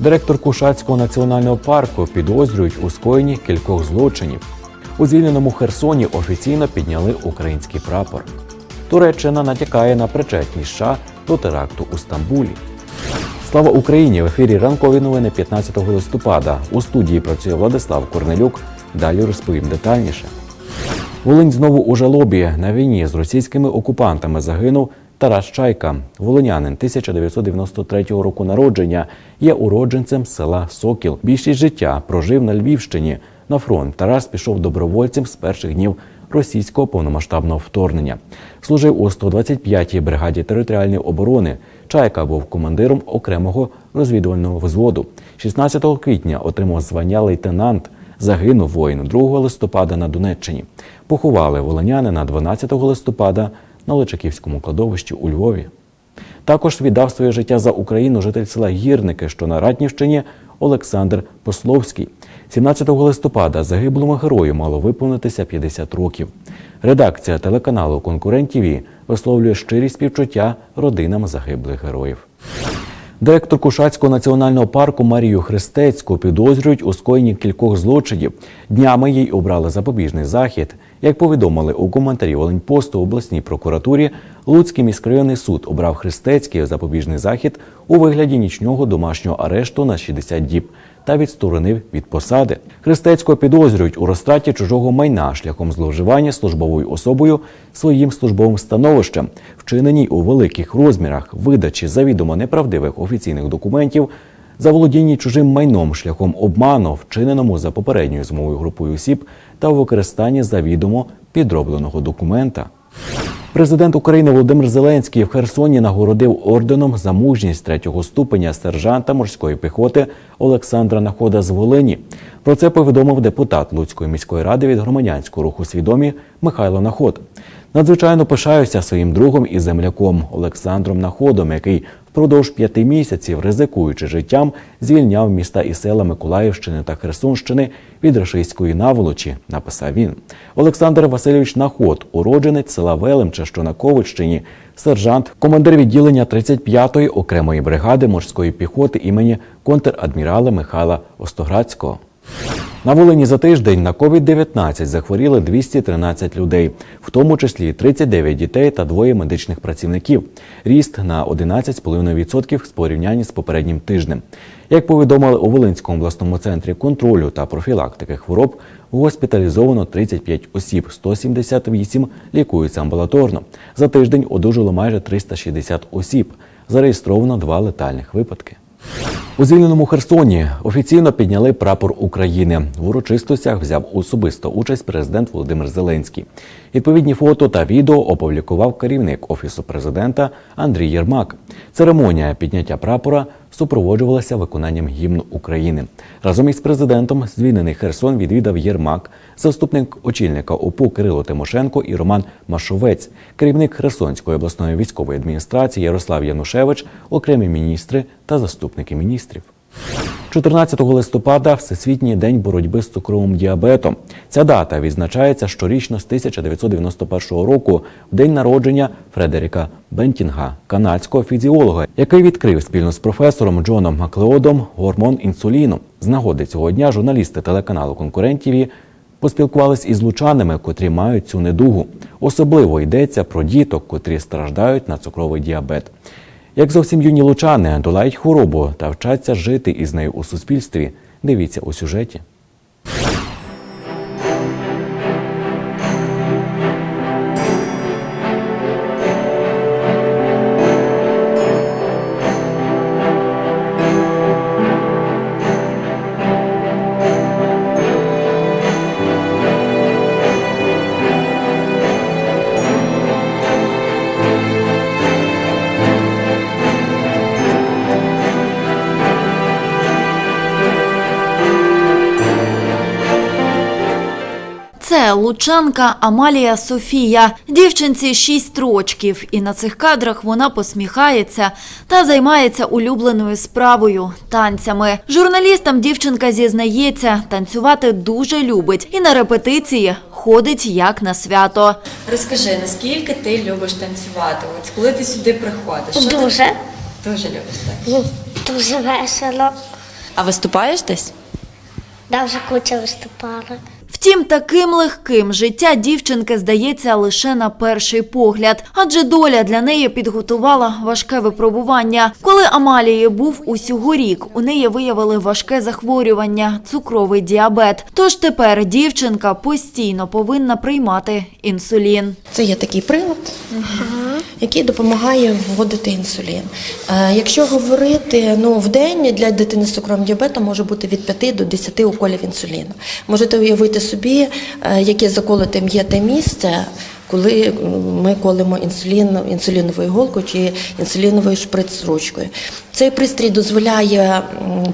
Директорку Шацького національного парку підозрюють у скоєнні кількох злочинів. У звільненому Херсоні офіційно підняли український прапор. Туреччина натякає на причетність США до теракту у Стамбулі. Слава Україні! В ефірі ранкові новини 15 листопада. У студії працює Владислав Корнелюк. Далі розповім детальніше. Волинь знову у жалобі. На війні з російськими окупантами загинув Тарас Чайка. Волинянин 1993 року народження є уродженцем села Сокіл. Більшість життя прожив на Львівщині. На фронт Тарас пішов добровольцем з перших днів російського повномасштабного вторгнення. Служив у 125-й бригаді територіальної оборони. Чайка був командиром окремого розвідувального взводу. 16 квітня отримав звання лейтенант. Загинув воїн 2 листопада на Донеччині. Поховали волинянина 12 листопада на Личаківському кладовищі у Львові. Також віддав своє життя за Україну житель села Гірники, що на Ратнівщині Олександр Пословський. 17 листопада загиблому герою мало виповнитися 50 років. Редакція телеканалу Конкурент ТІВІ висловлює щирі співчуття родинам загиблих героїв. Директорку Шацького національного парку Марію Христецьку підозрюють у скоєнні кількох злочинів. Днями їй обрали запобіжний захід. Як повідомили у коментарі Оленпосту обласній прокуратурі, Луцький міськрайонний суд обрав Христецький запобіжний захід у вигляді нічного домашнього арешту на 60 діб та відсторонив від посади. Христецького підозрюють у розтраті чужого майна шляхом зловживання службовою особою своїм службовим становищем, вчиненій у великих розмірах, видачі завідомо неправдивих офіційних документів, заволодінні чужим майном шляхом обману, вчиненому за попередньою змовою групою осіб та використанні завідомо підробленого документа. Президент України Володимир Зеленський в Херсоні нагородив орденом за мужність третього ступеня сержанта морської піхоти Олександра Находа з Волині. Про це повідомив депутат Луцької міської ради від громадянського руху свідомі Михайло Наход. Надзвичайно пишаюся своїм другом і земляком Олександром Находом, який впродовж п'яти місяців, ризикуючи життям, звільняв міста і села Миколаївщини та Херсонщини від рашистської наволочі, написав він. Олександр Васильович Наход, уродженець села Велемче, що на Ковиччині, сержант, командир відділення 35-ї окремої бригади морської піхоти імені контрадмірала Михайла Остоградського. На Волині за тиждень на COVID-19 захворіли 213 людей, в тому числі 39 дітей та двоє медичних працівників. Ріст на 11,5% в порівнянні з попереднім тижнем. Як повідомили у Волинському обласному центрі контролю та профілактики хвороб, госпіталізовано 35 осіб, 178 лікуються амбулаторно. За тиждень одужало майже 360 осіб. Зареєстровано два летальних випадки. У звільненому Херсоні офіційно підняли прапор України. В урочистостях взяв особисто участь президент Володимир Зеленський. Відповідні фото та відео опублікував керівник офісу президента Андрій Єрмак. Церемонія підняття прапора супроводжувалася виконанням гімну України. Разом із президентом звільнений Херсон відвідав Єрмак, заступник очільника ОПУ Кирило Тимошенко і Роман Машовець, керівник Херсонської обласної військової адміністрації Ярослав Янушевич, окремі міністри та заступники міністрів. 14 листопада Всесвітній день боротьби з цукровим діабетом. Ця дата відзначається щорічно з 1991 року, в день народження Фредеріка Бентінга, канадського фізіолога, який відкрив спільно з професором Джоном Маклеодом гормон інсуліну. З нагоди цього дня журналісти телеканалу Конкурентів поспілкувались із лучанами, котрі мають цю недугу. Особливо йдеться про діток, котрі страждають на цукровий діабет. Як зовсім юні лучани долають хворобу та вчаться жити із нею у суспільстві, дивіться у сюжеті. Лучанка Амалія Софія. Дівчинці 6 рочків, і на цих кадрах вона посміхається та займається улюбленою справою танцями. Журналістам дівчинка зізнається, танцювати дуже любить і на репетиції ходить як на свято. Розкажи, наскільки ти любиш танцювати? От коли ти сюди приходиш? Що ти Дуже, дуже любиш так? дуже весело. А виступаєш десь? Да, вже куча виступала. Втім, таким легким життя дівчинки здається лише на перший погляд, адже доля для неї підготувала важке випробування. Коли Амалії був усього рік, у неї виявили важке захворювання цукровий діабет. Тож тепер дівчинка постійно повинна приймати інсулін. Це є такий прилад, який допомагає вводити інсулін. Е, Якщо говорити, ну в день для дитини з цукровим діабетом може бути від 5 до 10 уколів інсуліну. Можете уявити собі, е, яке заколотим є те місце. Коли ми колимо інсулін, інсуліновою іголкою чи інсуліновою шприц-ручкою. Цей пристрій дозволяє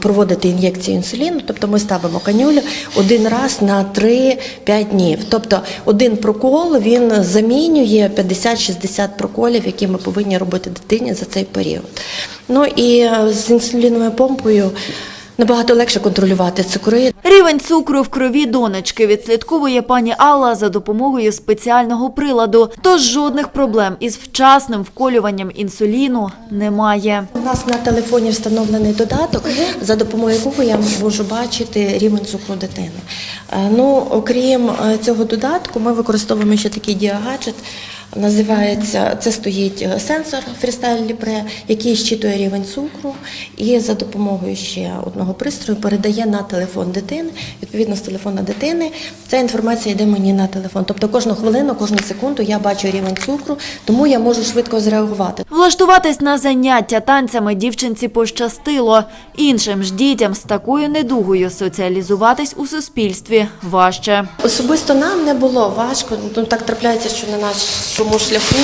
проводити ін'єкцію інсуліну, тобто ми ставимо канюлю один раз на 3-5 днів. Тобто один прокол він замінює 50-60 проколів, які ми повинні робити дитині за цей період. Ну і е, з інсуліновою помпою набагато легше контролювати цукри. Рівень цукру в крові донечки відслідковує пані Алла за допомогою спеціального приладу. Тож жодних проблем із вчасним вколюванням інсуліну немає. У нас на телефоні встановлений додаток, за допомогою якого я можу бачити рівень цукру дитини. Е, Ну, окрім е, цього додатку, ми використовуємо ще такий діагаджет. Називається це стоїть е, сенсор Freestyle Libre, який щитує рівень цукру, і за допомогою ще одного пристрою передає на телефон дитини. Відповідно, з телефона дитини ця інформація йде мені на телефон. Тобто кожну хвилину, кожну секунду я бачу рівень цукру, тому я можу швидко зреагувати. Влаштуватись на заняття танцями дівчинці пощастило. Іншим ж дітям з такою недугою соціалізуватись у суспільстві важче. Особисто нам не було важко. Ну так трапляється, що на нашому шляху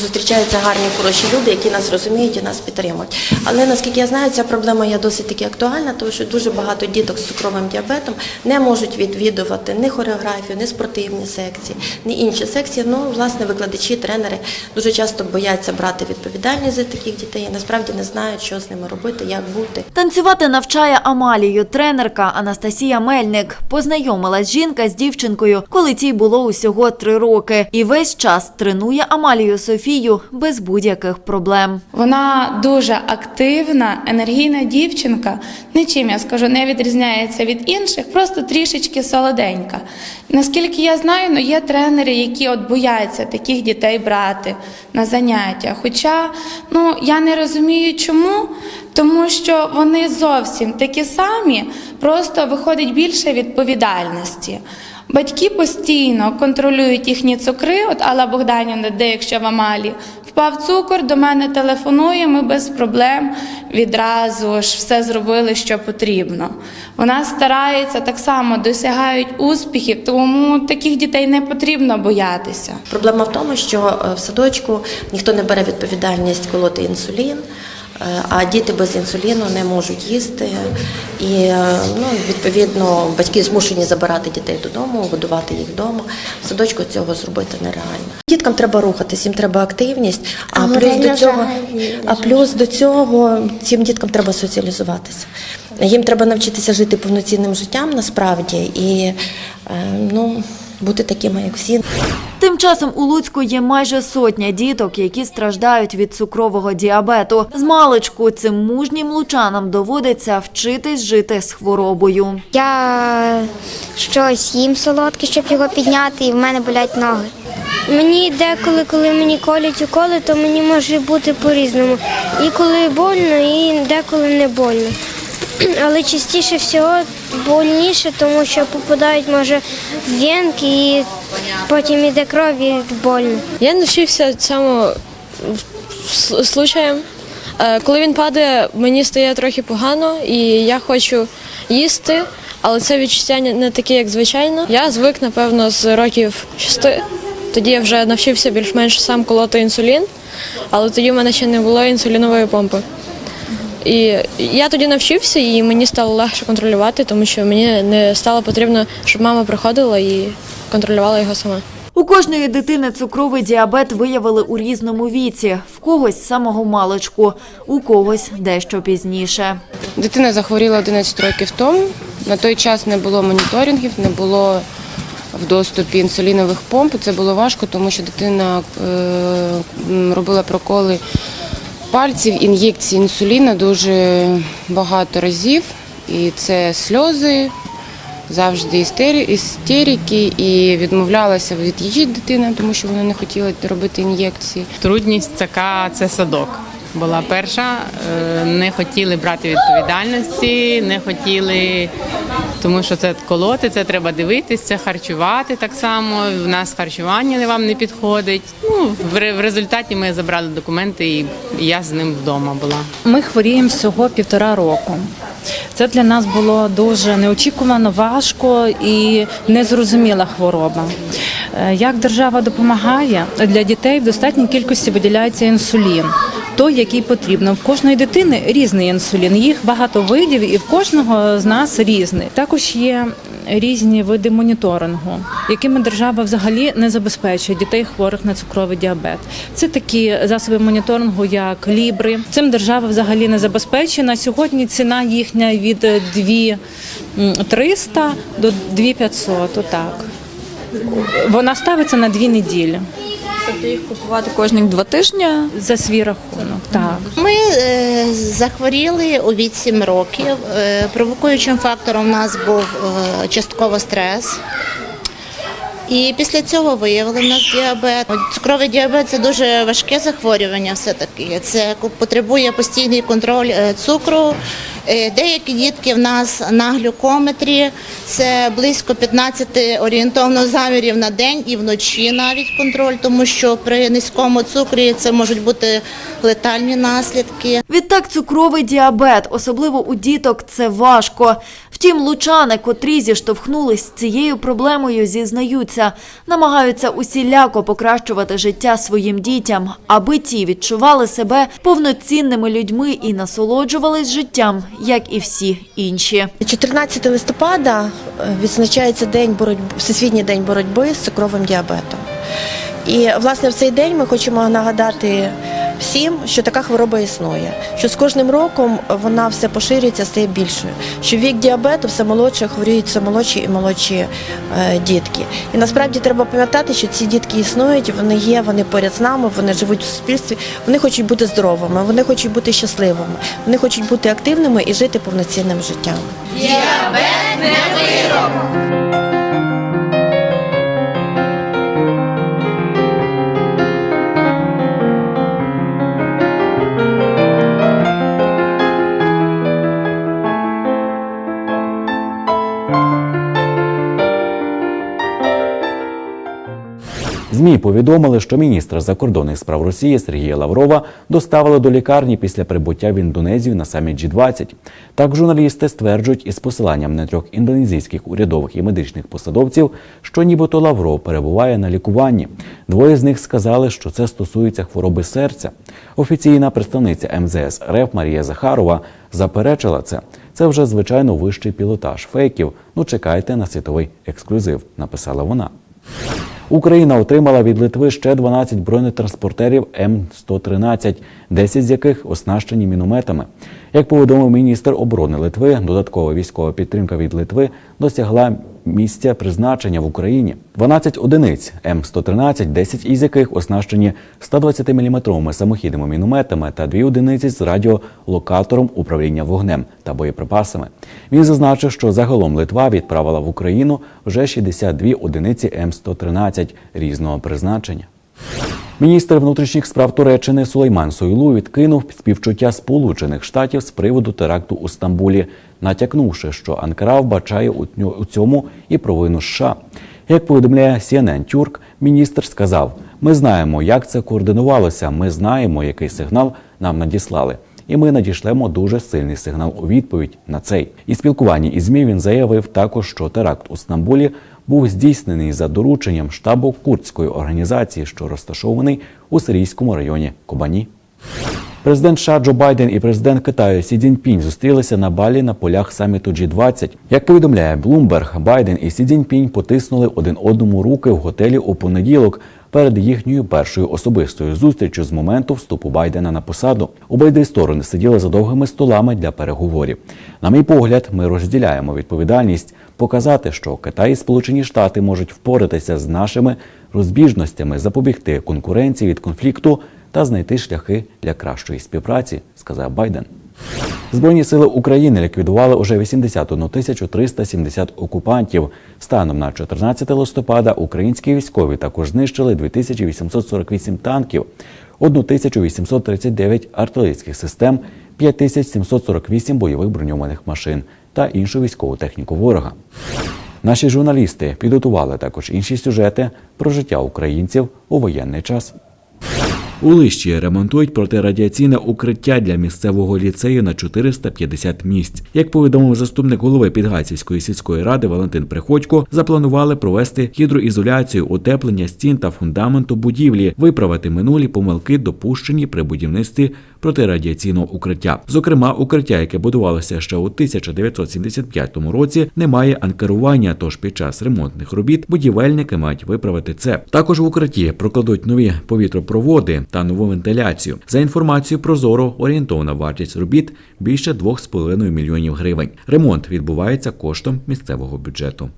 зустрічаються гарні хороші люди, які нас розуміють і нас підтримують. Але наскільки я знаю, ця проблема є досить таки актуальна, тому що дуже багато діток з цукровим діабетом не можуть відвідувати ні хореографію, ні спортивні секції, ні інші секції. Ну, власне, викладачі, тренери дуже часто бояться брати відповідальність за таких дітей. і Насправді не знають, що з ними робити, як бути. Танцювати навчає Амалію тренерка Анастасія Мельник. Познайомилась жінка з дівчинкою, коли тій було усього три роки, і весь час тренує Амалію Софію без будь-яких проблем. Вона дуже активна, енергійна дівчинка. Нічим я скажу, не відрізняється від інших, просто трішечки солоденька. Наскільки я знаю, ну є тренери, які от бояться таких дітей брати на заняття. Хоча ну я не розумію, чому, тому що вони зовсім такі самі, просто виходить більше відповідальності. Батьки постійно контролюють їхні цукри. От Алла Богданівна, де якщо в Амалі впав цукор, до мене телефонує, ми без проблем відразу ж все зробили, що потрібно. Вона старається так само досягають успіхів, тому таких дітей не потрібно боятися. Проблема в тому, що е, в садочку ніхто не бере відповідальність колоти інсулін. е, А діти без інсуліну не можуть їсти, і е, ну, відповідно батьки змушені забирати дітей додому, годувати їх вдома. В садочку цього зробити нереально. Діткам треба рухатись, їм треба активність, а, А плюс до цього, а плюс до цього цим діткам треба соціалізуватися. Їм треба навчитися жити повноцінним життям насправді і е, ну, бути такими, як всі. Тим часом у Луцьку є майже сотня діток, які страждають від цукрового діабету. З маличку цим мужнім лучанам доводиться вчитись жити з хворобою. Я щось їм солодке, щоб його підняти, і в мене болять ноги. Мені деколи, коли мені колять уколи, то мені може бути по-різному. І коли больно, і деколи не больно. Але частіше всього больніше, тому що попадають може в венки і потім іде кров і больно. Я навчився цьому случаєм. Коли він падає, мені стає трохи погано, і я хочу їсти, але це відчуття не таке, як звичайно. Я звик, напевно, з років шести. Тоді я вже навчився більш-менш сам колоти інсулін, але тоді в мене ще не було інсулінової помпи. І я тоді навчився, і мені стало легше контролювати, тому що мені не стало потрібно, щоб мама приходила і контролювала його сама. У кожної дитини цукровий діабет виявили у різному віці, в когось з самого маличку, у когось дещо пізніше. Дитина захворіла 11 років тому. На той час не було моніторингів, не було в доступі інсулінових помп. Це було важко, тому що дитина е, робила проколи пальців, ін'єкції інсуліна дуже багато разів. І це сльози, завжди істерики, і відмовлялася від їжі дитина, тому що вона не хотіла робити ін'єкції. Трудність така це садок. Була перша, Е, не хотіли брати відповідальності, не хотіли, тому що це колоти, це треба дивитися, харчувати так само. В нас харчування вам не підходить. Ну в в результаті ми забрали документи, і я з ним вдома була. Ми хворіємо всього півтора року. Це для нас було дуже неочікувано, важко і незрозуміла хвороба. Е, Як держава допомагає для дітей в достатній кількості виділяється інсулін, той, який потрібно. В кожної дитини різний інсулін. Їх багато видів, і в кожного з нас різний. Також є різні види моніторингу, якими держава взагалі не забезпечує дітей хворих на цукровий діабет. Це такі засоби моніторингу, як лібри. Цим держава взагалі не забезпечує. На сьогодні ціна їхня від 2300 до 2500, отак. Вона ставиться на дві неділі Тобто їх купувати кожні два тижні. за свій рахунок. Так. Ми е, захворіли у віці 7 років. Е, провокуючим фактором у нас був е, частково стрес. І після цього виявили в нас діабет. Цукровий діабет це дуже важке захворювання. Все таки це потребує постійний контроль цукру. Е, Деякі дітки в нас на глюкометрі це близько 15 орієнтовно замірів на день і вночі навіть контроль, тому що при низькому цукрі це можуть бути летальні наслідки. Відтак цукровий діабет, особливо у діток, це важко. Втім, лучани, котрі зіштовхнулись з цією проблемою, зізнаються, намагаються усіляко покращувати життя своїм дітям, аби ті відчували себе повноцінними людьми і насолоджувались життям, як і всі інші. 14 листопада е, відзначається день боротьби, Всесвітній день боротьби з цукровим діабетом. І власне в цей день ми хочемо нагадати всім, що така хвороба існує, що з кожним роком вона все поширюється, стає більшою. Що вік діабету все молодше хворіють все молодші і молодші е, дітки. І насправді треба пам'ятати, що ці дітки існують, вони є, вони поряд з нами, вони живуть в суспільстві, вони хочуть бути здоровими, вони хочуть бути щасливими, вони хочуть бути активними і жити повноцінним життям. ЗМІ повідомили, що міністра закордонних справ Росії Сергія Лаврова доставили до лікарні після прибуття в Індонезію на саміт G20. Так журналісти стверджують із посиланням на трьох індонезійських урядових і медичних посадовців, що нібито Лавров перебуває на лікуванні. Двоє з них сказали, що це стосується хвороби серця. Офіційна представниця МЗС РФ Марія Захарова заперечила це. Це вже звичайно вищий пілотаж фейків. Ну чекайте на світовий ексклюзив, написала вона. Україна отримала від Литви ще 12 бронетранспортерів М113, 10 з яких оснащені мінометами. Як повідомив міністр оборони Литви, додаткова військова підтримка від Литви досягла місця призначення в Україні. 12 одиниць М113, 10 із яких оснащені 120-мм самохідними мінометами та 2 одиниці з радіолокатором управління вогнем та боєприпасами. Він зазначив, що загалом Литва відправила в Україну вже 62 одиниці М113 різного призначення. Міністр внутрішніх справ Туреччини Сулейман Сойлу відкинув співчуття Сполучених Штатів з приводу теракту у Стамбулі, натякнувши, що Анкара вбачає у цьому і провину США. Як повідомляє CNN Тюрк, міністр сказав: Ми знаємо, як це координувалося. Ми знаємо, який сигнал нам надіслали. І ми надішлемо дуже сильний сигнал у відповідь на цей. І спілкуванні із ЗМІ він заявив також, що теракт у Стамбулі був здійснений за дорученням штабу курдської організації, що розташований у сирійському районі Кобані. Президент США Джо Байден і президент Китаю Сі Цзіньпінь зустрілися на Балі на полях саміту G20. Як повідомляє Bloomberg, Байден і Сі Цзіньпінь потиснули один одному руки в готелі у понеділок перед їхньою першою особистою зустрічю з моменту вступу Байдена на посаду. Обидві сторони сиділи за довгими столами для переговорів. На мій погляд, ми розділяємо відповідальність показати, що Китай і Сполучені Штати можуть впоратися з нашими розбіжностями, запобігти конкуренції від конфлікту та знайти шляхи для кращої співпраці, сказав Байден. Збройні сили України ліквідували уже 81 тисячу 370 окупантів. Станом на 14 листопада українські військові також знищили 2848 танків, 1839 артилерійських систем, 5748 бойових броньованих машин та іншу військову техніку ворога. Наші журналісти підготували також інші сюжети про життя українців у воєнний час. У Лищі ремонтують протирадіаційне укриття для місцевого ліцею на 450 місць. Як повідомив заступник голови Підгайцівської сільської ради Валентин Приходько, запланували провести гідроізоляцію, утеплення стін та фундаменту будівлі, виправити минулі помилки, допущені при будівництві протирадіаційного укриття. Зокрема, укриття, яке будувалося ще у 1975 році, не має анкерування. Тож під час ремонтних робіт будівельники мають виправити це. Також в укритті прокладуть нові повітропроводи та нову вентиляцію. За інформацією Прозоро, орієнтовна вартість робіт більше 2,5 мільйонів гривень. Ремонт відбувається коштом місцевого бюджету.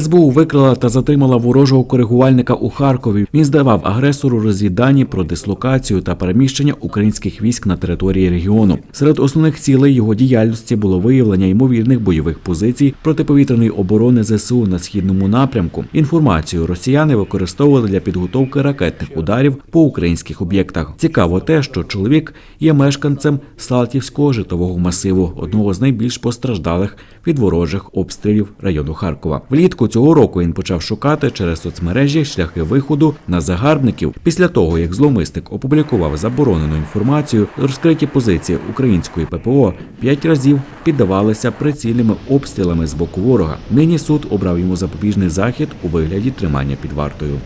СБУ викрила та затримала ворожого коригувальника у Харкові. Він здавав агресору розвіддані про дислокацію та переміщення українських військ на території регіону. Серед основних цілей його діяльності було виявлення ймовірних бойових позицій протиповітряної оборони ЗСУ на східному напрямку. Інформацію росіяни використовували для підготовки ракетних ударів по українських об'єктах. Цікаво те, що чоловік є мешканцем Салтівського житлового масиву, одного з найбільш постраждалих від ворожих обстрілів району Харкова. Влітку цього року він почав шукати через соцмережі шляхи виходу на загарбників. Після того, як зловмисник опублікував заборонену інформацію, розкриті позиції української ППО п'ять разів піддавалися прицільними обстрілами з боку ворога. Нині суд обрав йому запобіжний захід у вигляді тримання під вартою.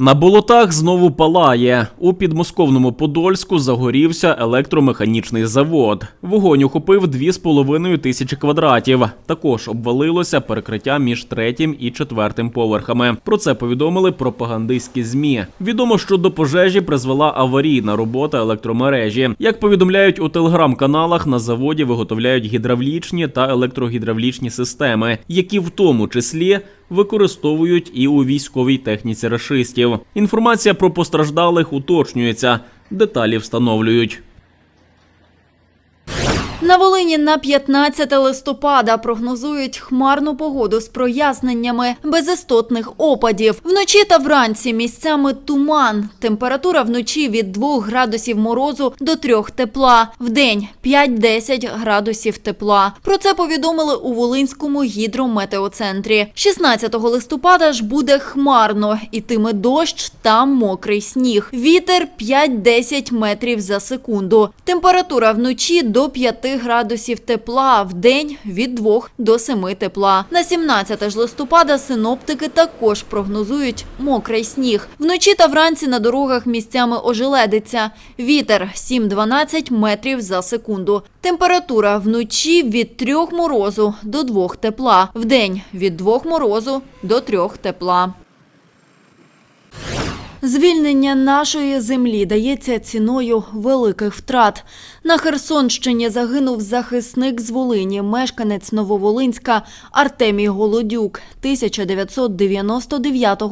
На болотах знову палає. У підмосковному Подольську загорівся електромеханічний завод. Вогонь охопив 2,5 тисячі квадратів. Також обвалилося перекриття між третім і четвертим поверхами. Про це повідомили пропагандистські змі. Відомо, що до пожежі призвела аварійна робота електромережі. Як повідомляють у телеграм-каналах, на заводі виготовляють гідравлічні та електрогідравлічні системи, які в тому числі використовують і у військовій техніці рашистів. Інформація про постраждалих уточнюється, деталі встановлюють. На Волині на 15 листопада прогнозують хмарну погоду з проясненнями без істотних опадів. Вночі та вранці місцями туман. Температура вночі від 2 градусів морозу до 3 тепла. Вдень 5-10 градусів тепла. Про це повідомили у Волинському гідрометеоцентрі. 16 листопада ж буде хмарно. Ітиме дощ та мокрий сніг. Вітер 5-10 метрів за секунду. Температура вночі до 5 градусів тепла, в день від 2 до 7 тепла. На 17 ж листопада синоптики також прогнозують мокрий сніг. Вночі та вранці на дорогах місцями ожеледиться. Вітер 7-12 метрів за секунду. Температура вночі від 3 морозу до 2 тепла. В день від 2 морозу до 3 тепла. Звільнення нашої землі дається ціною великих втрат. На Херсонщині загинув захисник з Волині, мешканець Нововолинська Артемій Голодюк, 1999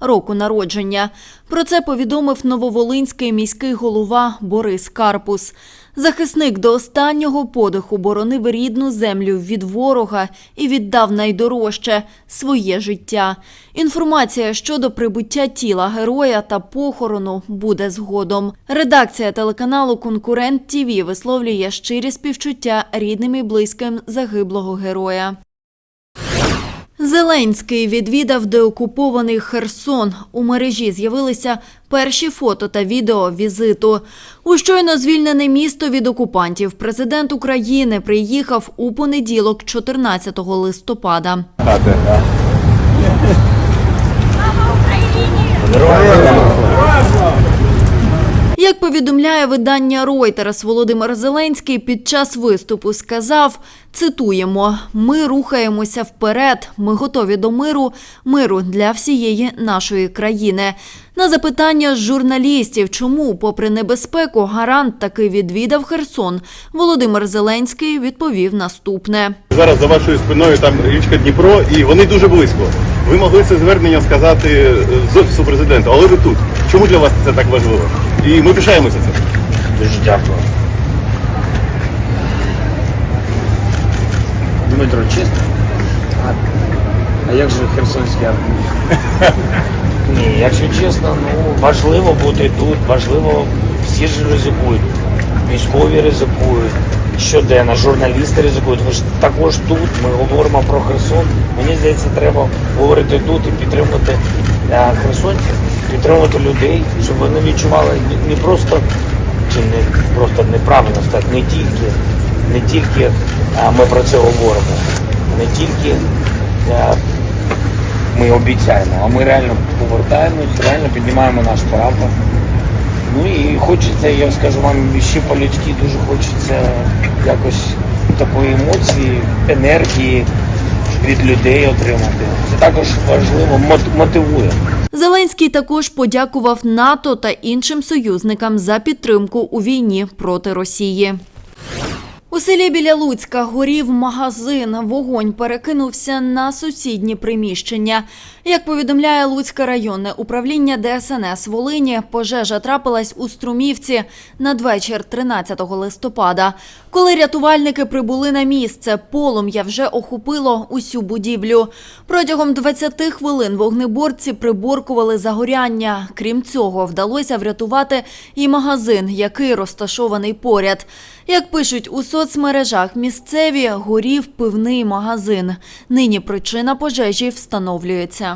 року народження. Про це повідомив Нововолинський міський голова Борис Карпус. Захисник до останнього подиху боронив рідну землю від ворога і віддав найдорожче своє життя. Інформація щодо прибуття тіла героя та похорону буде згодом. Редакція телеканалу Конкурент ТІВІ висловлює щирі співчуття рідним і близьким загиблого героя. Зеленський відвідав деокупований Херсон. У мережі з'явилися перші фото та відео візиту. У щойно звільнене місто від окупантів президент України приїхав у понеділок, 14 листопада. Як повідомляє видання Reuters, Володимир Зеленський під час виступу сказав, цитуємо, ми рухаємося вперед, ми готові до миру, миру для всієї нашої країни. На запитання журналістів, чому, попри небезпеку, гарант таки відвідав Херсон, Володимир Зеленський відповів наступне. Зараз за вашою спиною там річка Дніпро, і вони дуже близько. Ви могли це звернення сказати е, з офісу президента, але ви тут. Чому для вас це так важливо? І ми пишаємося цим. Дуже дякую. Дмитро, чесно? А, а як же Херсонський армії? Ні, якщо чесно, ну важливо бути тут, важливо, всі ж ризикують. Військові ризикують, щоденно, журналісти ризикують. Ви ж також тут, ми говоримо про Херсон. Мені здається, треба говорити тут і підтримувати е, херсонців, підтримувати людей, щоб вони відчували не- просто чи не просто неправильно сказати, не тільки, не тільки е, ми про це говоримо, не тільки е, ми обіцяємо, а ми реально повертаємось, реально піднімаємо наш прапор. Ну і хочеться, я скажу вам, ще по-людськи дуже хочеться якось такої емоції, енергії від людей отримати. Це також важливо, мот- мотивує. Зеленський також подякував НАТО та іншим союзникам за підтримку у війні проти Росії. У селі біля Луцька горів магазин. Вогонь перекинувся на сусідні приміщення. Як повідомляє Луцьке районне управління ДСНС Волині, пожежа трапилась у Струмівці надвечір 13 листопада. Коли рятувальники прибули на місце, полум'я вже охопило усю будівлю. Протягом 20 хвилин вогнеборці приборкували загоряння. Крім цього, вдалося врятувати і магазин, який розташований поряд. Як пишуть у соцмережах місцеві, горів пивний магазин. Нині причина пожежі встановлюється.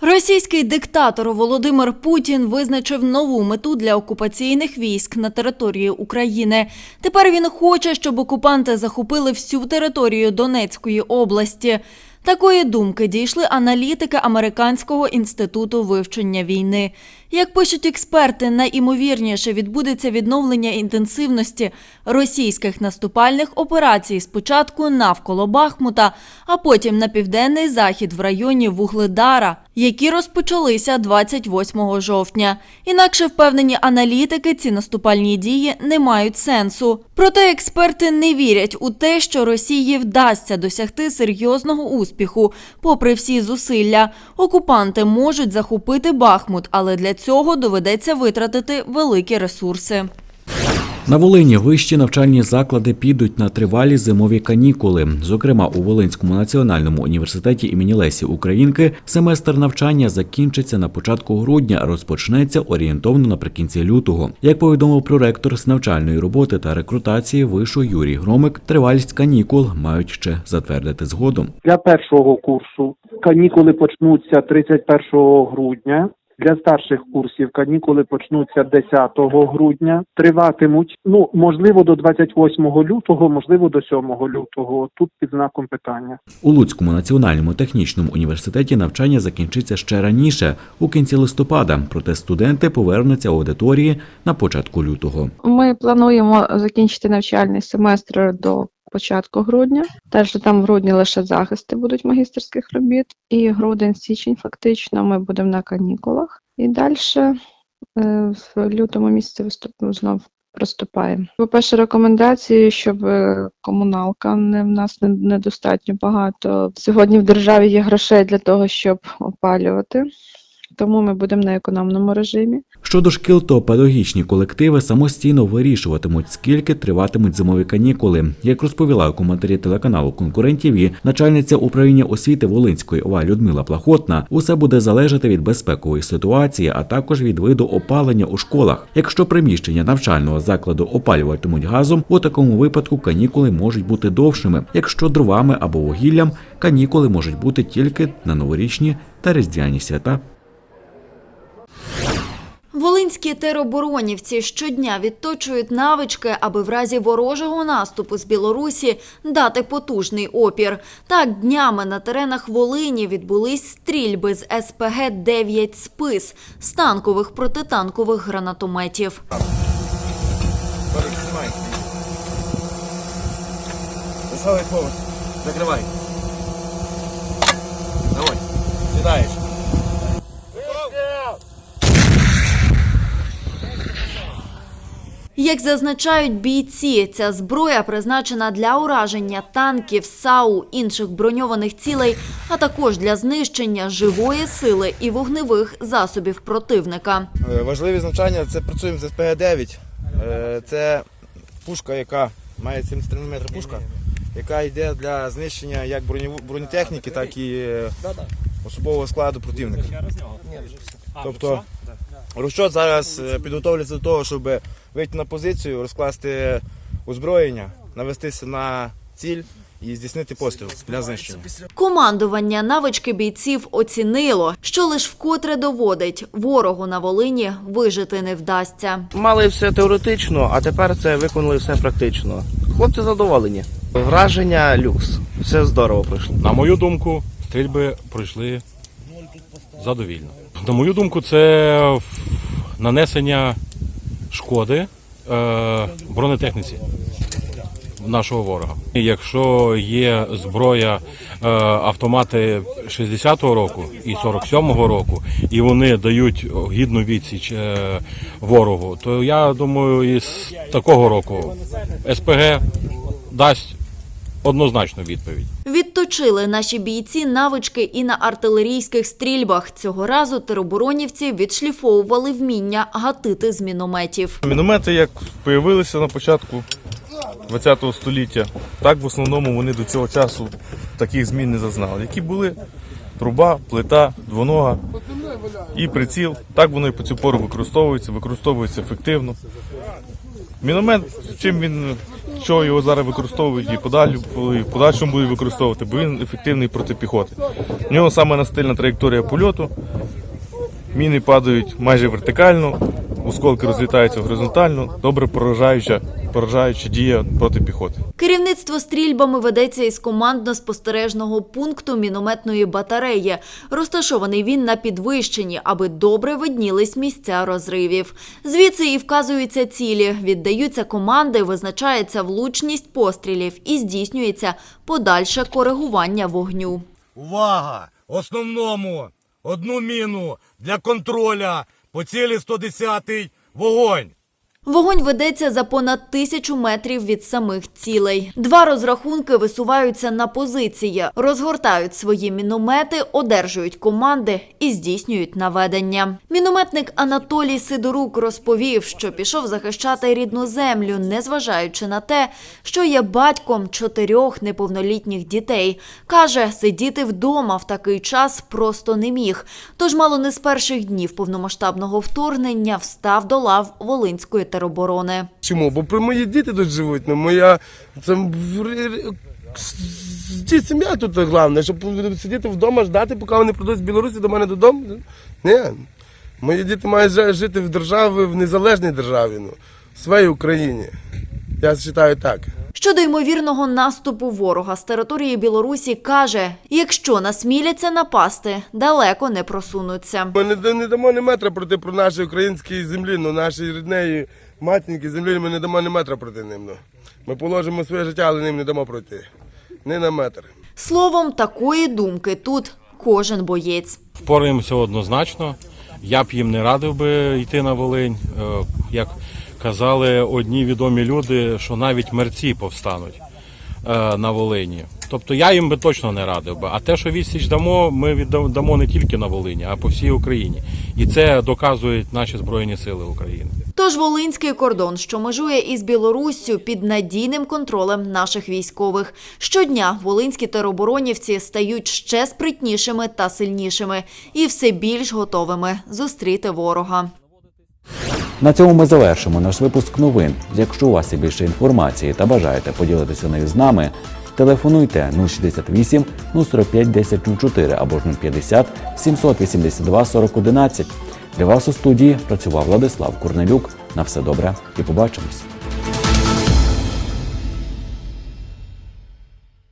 Російський диктатор Володимир Путін визначив нову мету для окупаційних військ на території України. Тепер він хоче, щоб окупанти захопили всю територію Донецької області. Такої думки дійшли аналітики Американського інституту вивчення війни. Як пишуть експерти, найімовірніше відбудеться відновлення інтенсивності російських наступальних операцій спочатку навколо Бахмута, а потім на південний захід в районі Вугледара, які розпочалися 28 жовтня. Інакше впевнені аналітики, ці наступальні дії не мають сенсу. Проте експерти не вірять у те, що Росії вдасться досягти серйозного успіху, попри всі зусилля. Окупанти можуть захопити Бахмут, але для цього доведеться витратити великі ресурси. На Волині вищі навчальні заклади підуть на тривалі зимові канікули. Зокрема, у Волинському національному університеті імені Лесі Українки семестр навчання закінчиться на початку грудня, розпочнеться орієнтовно наприкінці лютого. Як повідомив проректор з навчальної роботи та рекрутації вишу Юрій Громик, тривалість канікул мають ще затвердити згодом. Для першого курсу канікули почнуться 31 грудня. Для старших курсів канікули почнуться 10 грудня, триватимуть ну можливо до 28 лютого, можливо до 7 лютого. Тут під знаком питання. У Луцькому національному технічному університеті навчання закінчиться ще раніше, у кінці листопада. Проте студенти повернуться у аудиторії на початку лютого. Ми плануємо закінчити навчальний семестр до початку грудня. Далі там в грудні лише захисти будуть магістерських робіт, і грудень-січень фактично ми будемо на канікулах. І далі в лютому місяці виступимо знов. Приступаємо. По-перше, рекомендації, щоб е, комуналка не в нас не- недостатньо багато. Сьогодні в державі є грошей для того, щоб опалювати, тому ми будемо на економному режимі. Щодо шкіл, то педагогічні колективи самостійно вирішуватимуть, скільки триватимуть зимові канікули. Як розповіла у коментарі телеканалу конкурентів, начальниця управління освіти Волинської ОВА Людмила Плахотна, усе буде залежати від безпекової ситуації, а також від виду опалення у школах. Якщо приміщення навчального закладу опалюватимуть газом, у такому випадку канікули можуть бути довшими. Якщо дровами або вугіллям, канікули можуть бути тільки на новорічні та різдвяні свята. Волинські тероборонівці щодня відточують навички, аби в разі ворожого наступу з Білорусі дати потужний опір. Так, днями на теренах Волині відбулись стрільби з СПГ-9 «Спис» з танкових протитанкових гранатометів. Закривай. Давай. Сідаєш. Як зазначають бійці, ця зброя призначена для ураження танків, САУ, інших броньованих цілей, а також для знищення живої сили і вогневих засобів противника. Е, Важливі значення це працюємо з СПГ-9. Е, Це пушка, яка має 73 мм пушка, яка йде для знищення як бронетехніки, так і е, особового складу противника. Тобто розчот зараз е, підготовлюється до того, щоб вийти на позицію, розкласти озброєння, навестися на ціль і здійснити постріл для знищення. Командування навички бійців оцінило, що лиш вкотре доводить, ворогу на Волині вижити не вдасться. Мали все теоретично, а тепер це виконали все практично. Хлопці задоволені. Враження люкс. Все здорово пройшло. На мою думку, стрільби пройшли задовільно. На мою думку, це нанесення шкоди е, бронетехніці нашого ворога. Якщо є зброя е, автомати 60-го року і 47-го року, і вони дають гідну відсіч е, ворогу, то я думаю, і з такого року СПГ дасть однозначну відповідь. Відточили наші бійці навички і на артилерійських стрільбах. Цього разу тероборонівці відшліфовували вміння гатити з мінометів. Міномети, як з'явилися на початку ХХ століття, так в основному вони до цього часу таких змін не зазнали. Які були труба, плита, двонога і приціл. Так воно і по цю пору використовується, використовується ефективно. Міномет, чим він, що його зараз використовують і подалі, в подальшому будуть використовувати, бо він ефективний проти піхоти. У нього саме настильна траєкторія польоту. Міни падають майже вертикально, осколки розлітаються горизонтально, добре поражаюча, поражаюча дія проти піхоти. Керівництво стрільбами ведеться із командно-спостережного пункту мінометної батареї. Розташований він на підвищенні, аби добре виднілись місця розривів. Звідси і вказуються цілі, віддаються команди, визначається влучність пострілів і здійснюється подальше коригування вогню. Увага! Основному одну міну для контроля по цілі 110 вогонь. Вогонь ведеться за понад тисячу метрів від самих цілей. Два розрахунки висуваються на позиції, розгортають свої міномети, одержують команди і здійснюють наведення. Мінометник Анатолій Сидорук розповів, що пішов захищати рідну землю, незважаючи на те, що є батьком чотирьох неповнолітніх дітей. Каже, сидіти вдома в такий час просто не міг. Тож мало не з перших днів повномасштабного вторгнення встав до лав Волинської тероборони. Чому? Бо про мої діти тут живуть. Ну моя це сім'я тут головне, щоб сидіти вдома, ждати, поки вони прийдуть з Білорусі до мене додому. Ні. Мої діти мають жити в державі, в незалежній державі, ну, в своїй Україні. Я вважаю так. Щодо ймовірного наступу ворога з території Білорусі каже, якщо насміляться напасти, далеко не просунуться. Ми не, не дамо ні метра проти про наші українські землі, ну наші ріднеї матінки землі ми не дамо ні метра проти ним. Ну. Ми положимо своє життя, але ним не дамо пройти. Ні на метр. Словом, такої думки тут кожен боєць. Впораємося однозначно. Я б їм не радив би йти на Волинь. Е, Як казали одні відомі люди, що навіть мерці повстануть е, на Волині. Тобто я їм би точно не радив би. А те, що відсіч дамо, ми віддамо не тільки на Волині, а по всій Україні. І це доказують наші Збройні Сили України. Тож Волинський кордон, що межує із Білоруссю, під надійним контролем наших військових. Щодня волинські тероборонівці стають ще спритнішими та сильнішими і все більш готовими зустріти ворога. На цьому ми завершимо наш випуск новин. Якщо у вас є більше інформації та бажаєте поділитися нею з нами, телефонуйте 068 045 1004 або ж 050 782 4011. Для вас у студії працював Владислав Курнелюк. На все добре і побачимось.